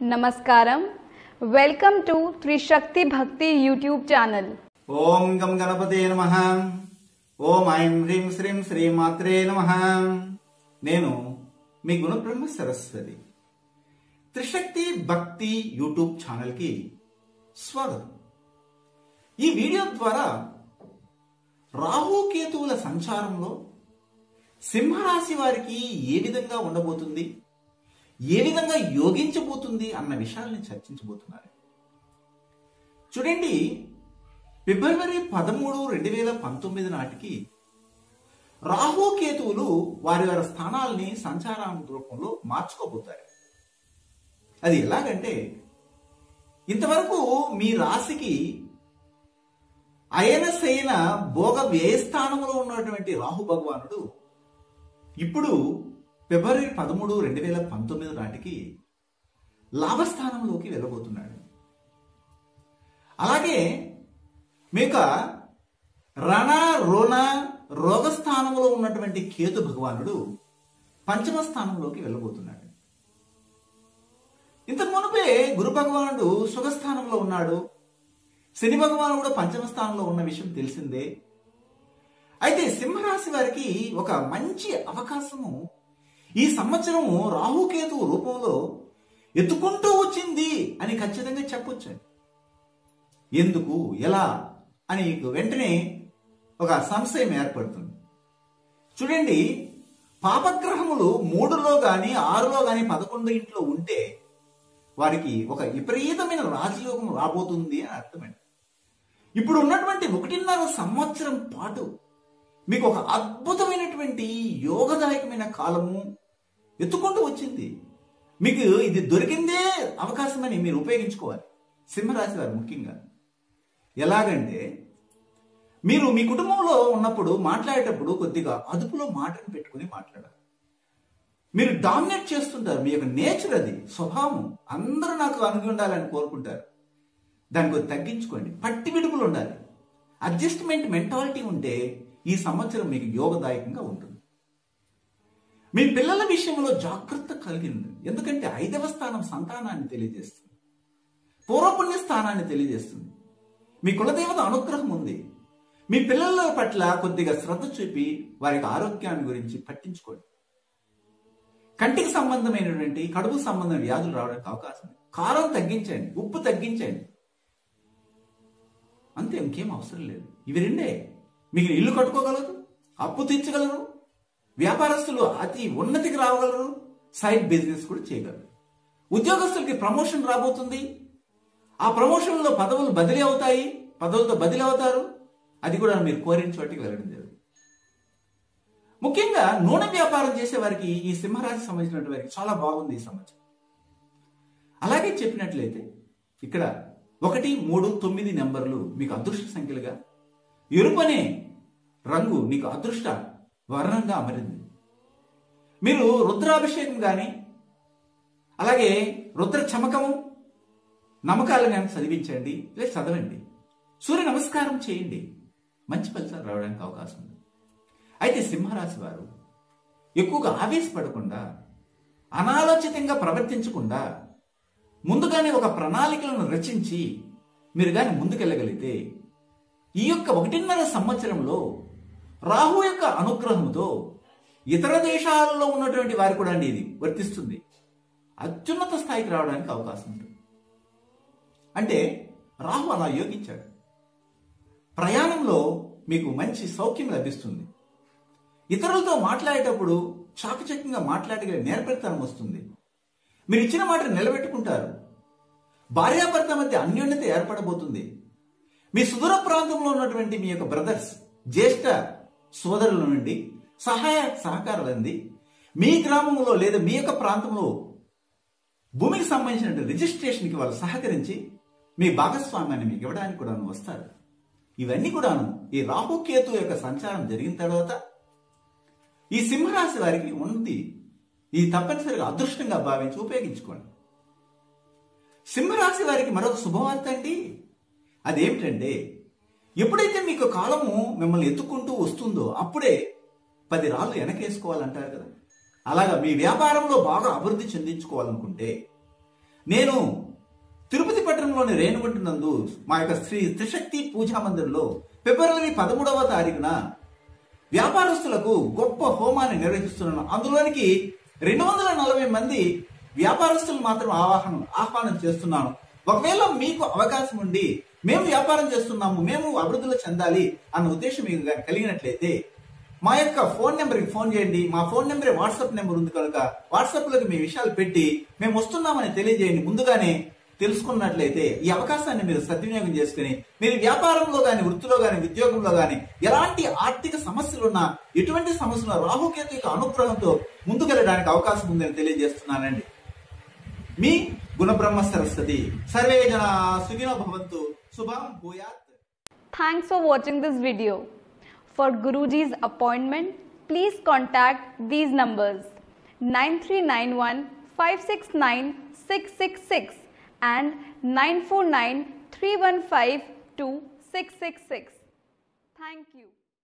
నమస్కారం. Welcome to త్రిశక్తి భక్తి YouTube channel ఓం గం గణపతే నమ. ఓం ఐం హ్రీం శ్రీం శ్రీమాత్రే నమ. నేను మీ గుణబ్రహ్మ సరస్వతి. త్రిశక్తి భక్తి యూట్యూబ్ ఛానల్కి స్వాగతం. ఈ వీడియో ద్వారా రాహుకేతువుల సంచారంలో సింహరాశి వారికి ఏ విధంగా ఉండబోతుంది? ఏ విధంగా యోగించబోతుంది అన్న విషయాల్ని చర్చించబోతున్నారు. చూడండి ఫిబ్రవరి పదమూడు రెండు వేల పంతొమ్మిది నాటికి రాహుకేతువులు వారి వారి స్థానాల్ని సంచారం రూపంలో మార్చుకోబోతారు. అది ఎలాగంటే ఇంతవరకు మీ రాశికి అయనశైన భోగ వ్యయస్థానంలో ఉన్నటువంటి రాహు భగవానుడు ఇప్పుడు ఫిబ్రవరి పదమూడు రెండు వేల పంతొమ్మిది నాటికి లాభస్థానంలోకి వెళ్ళబోతున్నాడు. అలాగే మీక రణ రోణ రోగస్థానంలో ఉన్నటువంటి కేతు భగవానుడు పంచమ స్థానంలోకి వెళ్ళబోతున్నాడు. ఇంతకు మునుపే గురు భగవానుడు సుఖస్థానంలో ఉన్నాడు. శని భగవానుడు కూడా పంచమ స్థానంలో ఉన్న విషయం తెలిసిందే. అయితే సింహరాశి వారికి ఒక మంచి అవకాశము ఈ సంవత్సరము రాహుకేతు రూపంలో ఎత్తుకుంటూ వచ్చింది అని ఖచ్చితంగా చెప్పొచ్చు ఎందుకు? ఎలా? అని వెంటనే ఒక సంశయం ఏర్పడుతుంది. చూడండి పాపగ్రహములు మూడులో గాని ఆరులో గాని పదకొండు ఇంట్లో ఉంటే వారికి ఒక విపరీతమైన రాజయోగం రాబోతుంది అని అర్థమండి. ఇప్పుడు ఉన్నటువంటి ఒకటిన్నర సంవత్సరం పాటు మీకు ఒక అద్భుతమైనటువంటి యోగదాయకమైన కాలము ఎత్తుకుంటూ వచ్చింది. మీకు ఇది దొరికిందే అవకాశమని మీరు ఉపయోగించుకోవాలి. సింహరాశి వారు ముఖ్యంగా. ఎలాగంటే మీరు మీ కుటుంబంలో ఉన్నప్పుడు మాట్లాడేటప్పుడు కొద్దిగా అదుపులో మాటను పెట్టుకుని మాట్లాడాలి. మీరు డామినేట్ చేస్తుంటారు. మీ యొక్క నేచర్ అది స్వభావం. అందరూ నాకు అనుగి ఉండాలని కోరుకుంటారు. దాన్ని కొద్ది తగ్గించుకోండి. పట్టి విడుపులు ఉండాలి. అడ్జస్ట్మెంట్ మెంటాలిటీ ఉంటే ఈ సంవత్సరం మీకు యోగదాయకంగా ఉంటుంది. మీ పిల్లల విషయంలో జాగ్రత్త కలిగింది. ఎందుకంటే ఐదవ స్థానం సంతానాన్ని తెలియజేస్తుంది. పూర్వపుణ్య స్థానాన్ని తెలియజేస్తుంది. మీ కులదేవత అనుగ్రహం ఉంది. మీ పిల్లల పట్ల కొద్దిగా శ్రద్ధ చూపి వారికి ఆరోగ్యాన్ని గురించి పట్టించుకోండి. కంటికి సంబంధమైనటువంటి కడుపు సంబంధమైన వ్యాధులు రావడానికి అవకాశం కారం తగ్గించండి ఉప్పు తగ్గించండి. అంతే ఇంకేం అవసరం లేదు. ఇవి రెండే. మీకు ఇల్లు కట్టుకోగలరు అప్పు తీర్చగలరు వ్యాపారస్తులు అతి ఉన్నతికి రావగలరు సైడ్ బిజినెస్ కూడా చేయగలరు. ఉద్యోగస్తులకి ప్రమోషన్ రాబోతుంది. ఆ ప్రమోషన్లో పదవులు బదిలీ అవుతాయి. పదవులతో బదిలీ అవుతారు. అది కూడా మీరు కోరిన చోటికి వెళ్ళడం జరుగుతుంది. ముఖ్యంగా నూనె వ్యాపారం చేసే వారికి ఈ సింహరాశి సంబంధించినటువంటి వారికి చాలా బాగుంది ఈ సంవత్సరం. అలాగే చెప్పినట్లయితే ఇక్కడ ఒకటి మూడు తొమ్మిది నెంబర్లు మీకు అదృష్ట సంఖ్యలుగా ఎరుపనే రంగు మీకు అదృష్ట వర్ణంగా అమరింది. మీరు రుద్రాభిషేకం కానీ అలాగే రుద్ర చమకము నమ్మకాలు కానీ చదివించండి లేదా చదవండి. సూర్య నమస్కారం చేయండి. మంచి ఫలితాలు రావడానికి అవకాశం ఉంది. అయితే సింహరాశి వారు ఎక్కువగా ఆవేశపడకుండా అనాలోచితంగా ప్రవర్తించకుండా ముందుగానే ఒక ప్రణాళికలను రచించి మీరు కానీ ముందుకెళ్ళగలిగితే ఈ యొక్క ఒకటిన్నర సంవత్సరంలో రాహు యొక్క అనుగ్రహంతో ఇతర దేశాలలో ఉన్నటువంటి వారు కూడా అండి ఇది వర్తిస్తుంది. అత్యున్నత స్థాయికి రావడానికి అవకాశం ఉంటుంది. అంటే రాహు అలా యోగించాడు. ప్రయాణంలో మీకు మంచి సౌఖ్యం లభిస్తుంది. ఇతరులతో మాట్లాడేటప్పుడు చాకచక్యంగా మాట్లాడగలిగే నేర్పరితనం వస్తుంది. మీరు ఇచ్చిన మాటను నిలబెట్టుకుంటారు. భార్యాభర్త మధ్య అన్యోన్యత ఏర్పడబోతుంది. మీ సుదూర ప్రాంతంలో ఉన్నటువంటి మీ యొక్క బ్రదర్స్ జ్యేష్ఠ సోదరుల నుండి సహాయ సహకారాలు అంది మీ గ్రామంలో లేదా మీ యొక్క ప్రాంతంలో భూమికి సంబంధించిన రిజిస్ట్రేషన్కి వాళ్ళు సహకరించి మీ భాగస్వామ్యాన్ని మీకు ఇవ్వడానికి కూడా వస్తారు. ఇవన్నీ కూడాను ఈ రాహుకేతు యొక్క సంచారం జరిగిన తర్వాత ఈ సింహరాశి వారికి ఉంది ఈ తప్పనిసరిగా అదృష్టంగా భావించి ఉపయోగించుకోండి. సింహరాశి వారికి మరొక శుభవార్త అండి. అదేమిటంటే ఎప్పుడైతే మీకు కాలము మిమ్మల్ని ఎత్తుకుంటూ వస్తుందో అప్పుడే పది రాళ్ళు వెనకేసుకోవాలంటారు కదా. అలాగా మీ వ్యాపారంలో బాగా అభివృద్ధి చెందించుకోవాలనుకుంటే నేను తిరుపతి పట్టణంలోని రేణుగుంట నందు మా యొక్క శ్రీ త్రిశక్తి పూజా మందిర్లో ఫిబ్రవరి పదమూడవ తారీఖున వ్యాపారస్తులకు గొప్ప హోమాన్ని నిర్వహిస్తున్నాను. అందులోనికి రెండు వందల నలభై మంది వ్యాపారస్తులు మాత్రం ఆవాహనం ఆహ్వానం చేస్తున్నాను. ఒకవేళ మీకు అవకాశం ఉండి మేము వ్యాపారం చేస్తున్నాము మేము అభివృద్ధిలో చెందాలి అన్న ఉద్దేశం మీకు కలిగినట్లయితే మా యొక్క ఫోన్ నెంబర్కి ఫోన్ చేయండి మా ఫోన్ నెంబర్ వాట్సాప్ నెంబర్ ఉంది కనుక వాట్సాప్లోకి మీ విషయాలు పెట్టి మేము వస్తున్నామని తెలియజేయండి. ముందుగానే తెలుసుకున్నట్లయితే ఈ అవకాశాన్ని మీరు సద్వినియోగం చేసుకుని మీరు వ్యాపారంలో కానీ వృత్తిలో కాని ఉద్యోగంలో కానీ ఎలాంటి ఆర్థిక సమస్యలున్నా ఎటువంటి సమస్యలు రాహుకేతు యొక్క అనుగ్రహంతో ముందుకెళ్ళడానికి అవకాశం ఉందని తెలియజేస్తున్నానండి. మీ గుణబ్రహ్మ సరస్వతి. సర్వే జన సుఖినో భవంతు. Subham Thanks for watching this video. For Guruji's appointment, please contact these numbers 9391 569 666 and 949 315 2666. Thank you.